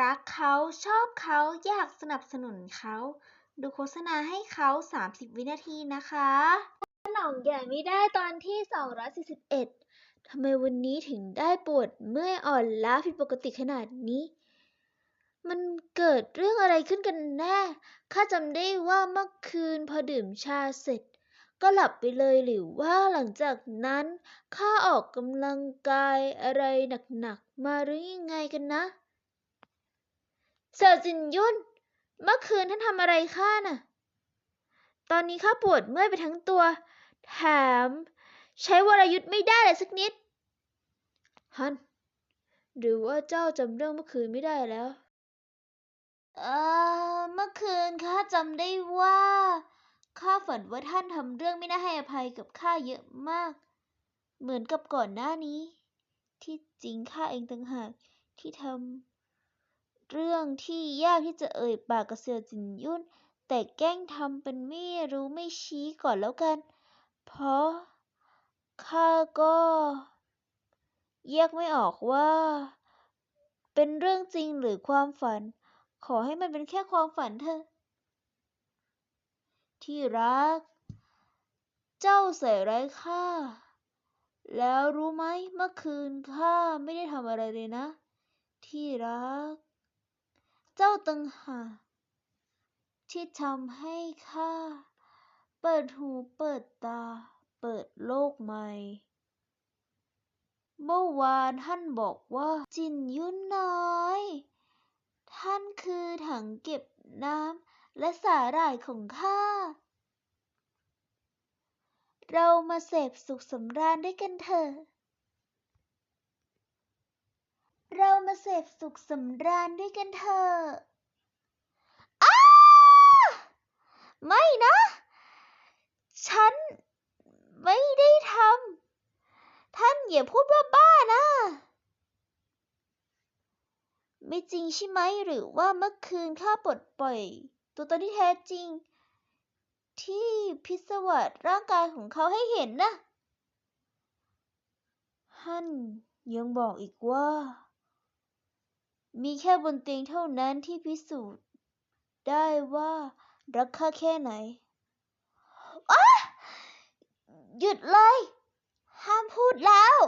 รักเขา ชอบเขา อยากสนับสนุนเขา ดูโฆษณาให้เขา 30 วินาทีนะคะหน่องแก่ไม่ได้ตอนที่ 241ทำไมวันนี้ถึงได้ปวดเมื่อยอ่อนล้าผิดปกติขนาดนี้ มันเกิดเรื่องอะไรขึ้นกันแน่ ข้าจำได้ว่าเมื่อคืนพอดื่มชาเสร็จ ก็หลับไปเลยหรือว่าหลังจากนั้นข้าออกกำลังกายอะไรหนักๆมาหรือยังไงกันนะ เสี่ยวจินยุ่น เมื่อคืนท่านทำอะไรข้าน่ะ ตอนนี้ข้าปวดเมื่อยไปทั้งตัว แถม ใช้วรยุทธ์ไม่ได้เลยสักนิด ฮัน หรือว่าเจ้าจำเรื่องเมื่อคืนไม่ได้แล้ว เอ่อเมื่อคืนข้าจำได้ว่าข้าฝันว่าท่านทำเรื่องไม่น่าให้อภัยกับข้าเยอะมาก เหมือนกับก่อนหน้านี้ ที่จริงข้าเองต่างหากที่ทำ เรื่องที่ยากที่จะเอ่ยปากกับเสี่ยวจินยุ่น แต่แกล้งทำเป็นไม่รู้ไม่ชี้ก่อนแล้วกัน เพราะข้าก็แยกไม่ออกว่า เป็นเรื่องจริงหรือความฝัน ขอให้มันเป็นแค่ความฝันเถอะ ที่รัก เจ้าใส่ร้ายข้าแล้วรู้ไหมเมื่อคืนข้าไม่ได้ทำอะไรเลยนะ ที่รัก เจ้าตังหากที่ทำให้ข้า เปิดหูเปิดตา เปิดโลกใหม่ เมื่อวานท่านบอกว่าจินยุ่นน้อย ท่านคือถังเก็บน้ำและสาหร่ายของข้า เรามาเสพสุขสำราญด้วยกันเถอะ เรามาเสพสุขสำราญด้วยกันเถอะอ้าไม่นะ ฉันไม่ได้ทำ ท่านอย่าพูดว่าบ้านะ ไม่จริงใช่ไหมหรือว่าเมื่อคืนข้าปลดปล่อย ตัวตนที่แท้จริง ที่พิศวาสร่างกายของเขาให้เห็นนะฮั่นยังบอกอีกว่า มีแค่บนเตียงเท่านั้นที่พิสูจน์ ได้ว่ารักข้าแค่ไหนอ้าหยุดเลย ห้ามพูดแล้ว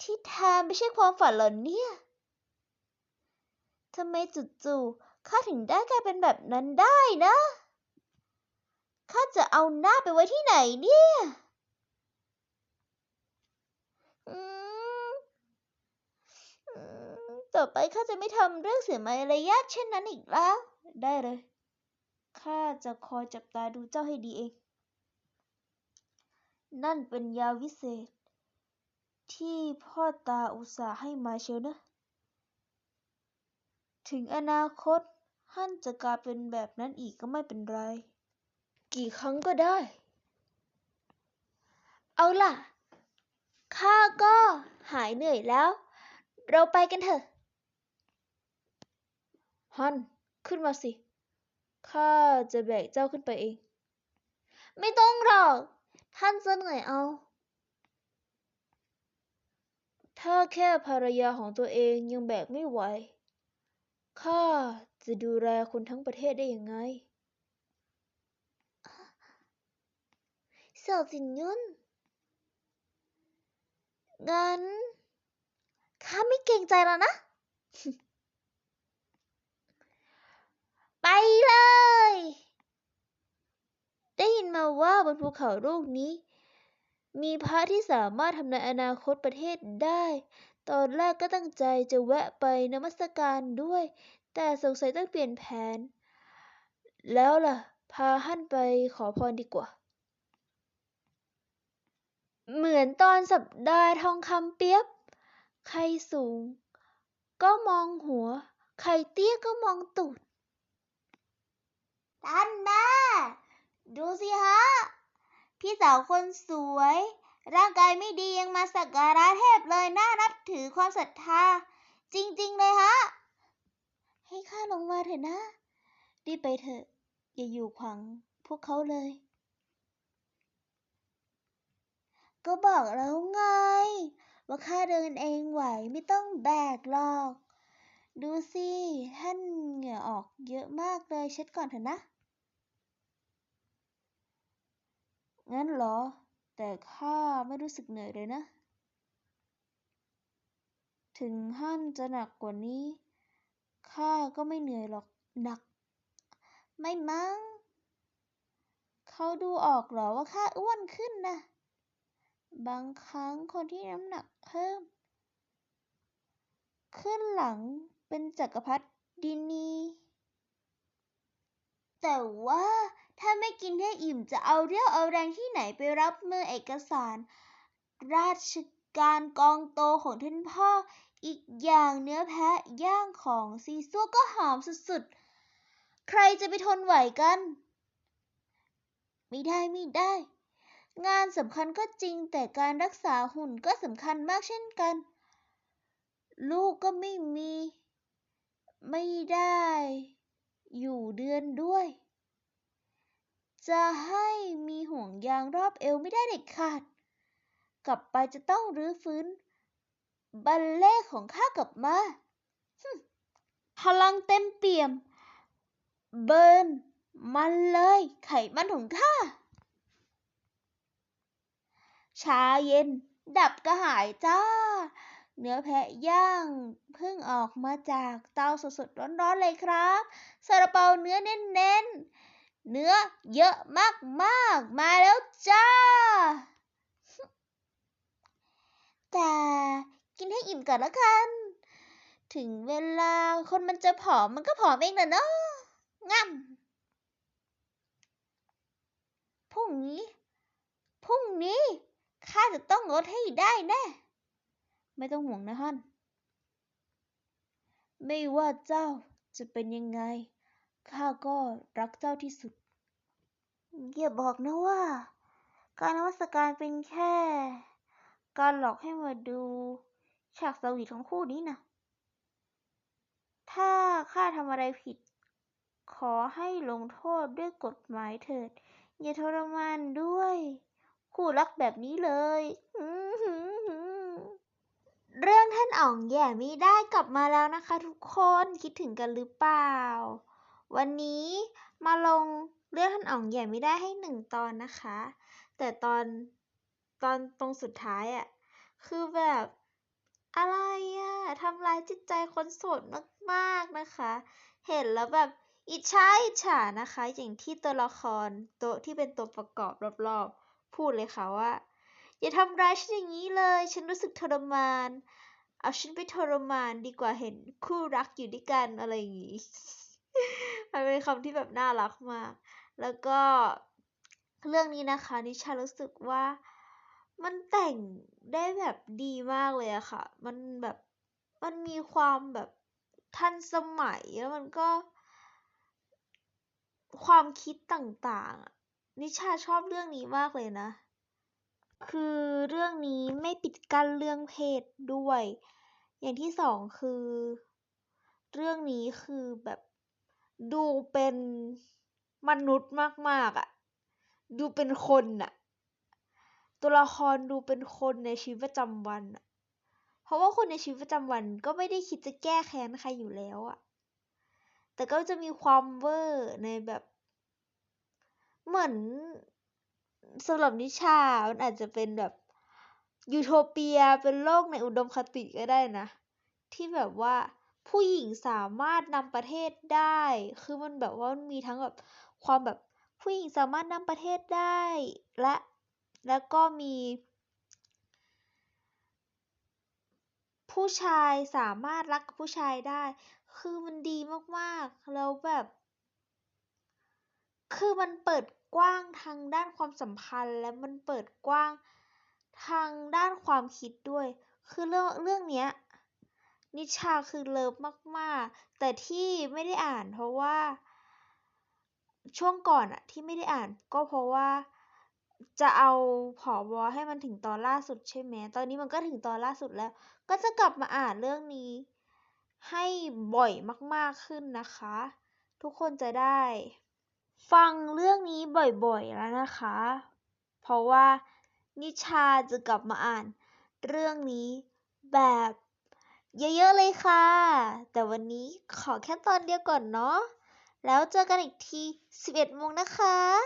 ที่แท้ไม่ใช่ความฝันเหรอเนี่ยทำไมจู่ๆข้าถึงได้กลายเป็นแบบนั้นได้นะข้าจะเอาหน้าไปไว้ที่ไหนเนี่ย อืมอืม ต่อไปข้าจะไม่ทำเรื่องเสียมารยาทเช่นนั้นอีกแล้ว ได้เลย ข้าจะคอยจับตาดูเจ้าให้ดีเอง นั่นเป็นยาวิเศษ ที่พ่อตาอุตส่าห์ให้มาเชียวนะ ถึงอนาคตท่านจะกลายเป็นแบบนั้นอีกก็ไม่เป็นไร กี่ครั้งก็ได้ เอาล่ะ ข้าก็หายเหนื่อยแล้ว เราไปกันเถอะ ฮัน ขึ้นมาสิ ข้าจะแบกเจ้าขึ้นไปเอง ไม่ต้องหรอก ท่านจะเหนื่อยเอา ถ้าแค่ภรรยาของตัวเองยังแบกไม่ไหว ข้าจะดูแลคนทั้งประเทศได้ยังไงเสี่ยวจินยุนงั้นข้าไม่เกรงใจแล้วนะ ไปเลย ได้ยินมาว่าบนภูเขาลูกนี้ มีพระที่สามารถทำนายอนาคตประเทศได้ ตอนแรกก็ตั้งใจจะแวะไปนมัสการด้วย แต่สงสัยต้องเปลี่ยนแผน แล้วล่ะ พาฮั่นไปขอพรดีกว่า เหมือนตอนสัปดาห์ทองคำเปียบ ใครสูง ก็มองหัว ใครเตี้ยก็มองตูด ท่านแม่ ดูสิฮะ พี่สาวคนสวย ร่างกายไม่ดียังมาสักการะเทพเลยน่านับถือความศรัทธา จริง ๆ เลยฮะ ให้ข้าลงมาเถอะนะ รีบไปเถอะ อย่าอยู่ขวางพวกเขาเลย ก็บอกแล้วไง ว่าข้าเดินเองไหวไม่ต้องแบกหรอก ดูสิ ท่านเหงื่อออกเยอะมากเลยเช็ดก่อนเถอะนะ งั้นเหรอ แต่ข้าไม่รู้สึกเหนื่อยเลยนะ ถึงท่านจะหนักกว่านี้ ข้าก็ไม่เหนื่อยหรอก หนัก ไม่มั้ง เขาดูออกเหรอว่าข้าอ้วนขึ้นนะ บางครั้งคนที่น้ำหนักเพิ่มขึ้นหลัง เป็นจักรพรรดินี แต่ว่าถ้าไม่กินให้อิ่มจะเอาเรี่ยวเอาแรงที่ไหนไปรับมือเอกสาร ราชการกองโตของท่านพ่อ อีกอย่างเนื้อแพะย่างของซีซัวก็หอมสุดๆ ใครจะไปทนไหวกัน ไม่ได้ไม่ได้ งานสำคัญก็จริงแต่การรักษาหุ่นก็สำคัญมากเช่นกัน ลูกก็ไม่มี ไม่ได้ อยู่เดือนด้วย จะให้มีห่วงยางรอบเอวไม่ได้เด็ดขาด กลับไปจะต้องรื้อฟื้น บัลเล่ของข้ากลับมาฮึพลังเต็มเปี่ยม เบิร์นมันเลย ไขมันของข้าชาเย็น ดับกระหายจ้า เนื้อแพะย่างเพิ่งออกมาจากเตาสดๆร้อนๆเลยครับซาลาเปาเนื้อเน้นๆ เนื้อเยอะมากๆ มาแล้วจ้า แต่กินให้อิ่มก่อนละกัน ถึงเวลาคนมันจะผอมมันก็ผอมเองนะเนาะง่ำพรุ่งนี้ พรุ่งนี้ ข้าจะต้องลดให้ได้แน่ ไม่ต้องห่วงนะฮั่น ไม่ว่าเจ้าจะเป็นยังไง ข้าก็รักเจ้าที่สุด อย่าบอกนะว่า การนมัสการเป็นแค่ การหลอกให้มาดูฉากสวีทของคู่นี้นะ ถ้าข้าทำอะไรผิด ขอให้ลงโทษด้วยกฎหมายเถิด อย่าทรมานด้วย คู่รักแบบนี้เลย เรื่องท่านอ่องแย่ไม่ได้กลับมาแล้วนะคะทุกคนคิดถึงกันหรือเปล่า วันนี้มาลงเรื่องท่านอ่องแย่ไม่ได้ให้หนึ่งตอนนะคะ แต่ตอนตอนตรงสุดท้ายอะ่ะคือแบบอะไรอะ่ะทำร้ายจิตใจคนโสดมากๆนะคะ เห็นแล้วแบบอิจฉาอิจฉานะคะ อย่างที่ตัวละครตัวที่เป็นตัวประกอบรอบๆ พูดเลยค่ะว่า อย่าทำร้ายฉันอย่างนี้เลย ฉันรู้สึกทรมาน เอาฉันไปทรมานดีกว่าเห็นคู่รักอยู่ด้วยกันอะไรอย่างนี้ มันเป็นคำที่แบบน่ารักมาก แล้วก็เรื่องนี้นะคะนิชารู้สึกว่ามันแต่งได้แบบดีมากเลยอะค่ะ มันแบบมันมีความแบบทันสมัยแล้วมันก็ ความคิดต่างๆอะนิชาชอบเรื่องนี้มากเลยนะ คือเรื่องนี้ไม่ปิดกั้นเรื่องเพศด้วย อย่างที่สองคือ เรื่องนี้คือแบบดูเป็นมนุษย์มาก ๆอะดูเป็นคนอะตัวละครดูเป็นคนในชีวิตประจำวันอะเพราะว่าคนในชีวิตประจำวันก็ไม่ได้คิดจะแก้แค้นใครอยู่แล้วอะแต่ก็จะมีความเวอร์ในแบบ เหมือน สำหรับนิชา มันอาจจะเป็นแบบยูโทเปียเป็นโลกในอุดมคติก็ได้นะ ที่แบบว่าผู้หญิงสามารถนำประเทศได้ คือมันแบบว่ามันมีทั้งแบบความแบบผู้หญิงสามารถนำประเทศได้ และแล้วก็มี ผู้ชายสามารถรักกับผู้ชายได้ คือมันดีมากๆ แล้วแบบ คือมันเปิด กว้างทางด้านความสัมพันธ์ และมันเปิดกว้างทางด้านความคิดด้วย คือเรื่องเรื่องเนี้ยนิชาคือเลิฟมาก ๆ แต่ที่ไม่ได้อ่านเพราะว่า ช่วงก่อนอะที่ไม่ได้อ่านก็เพราะว่าจะเอาผอบอให้มันถึงตอนล่าสุดใช่ไหม ตอนนี้มันก็ถึงตอนล่าสุดแล้ว ก็จะกลับมาอ่านเรื่องนี้ ให้บ่อยมาก ๆ ขึ้นนะคะ ทุกคนจะได้ ฟังเรื่องนี้บ่อยๆแล้วนะคะ เพราะว่านิชาจะกลับมาอ่าน เรื่องนี้แบบเยอะๆเลยค่ะ แต่วันนี้ขอแค่ตอนเดียวก่อนเนาะ แล้วเจอกันอีกที 11โมงนะคะ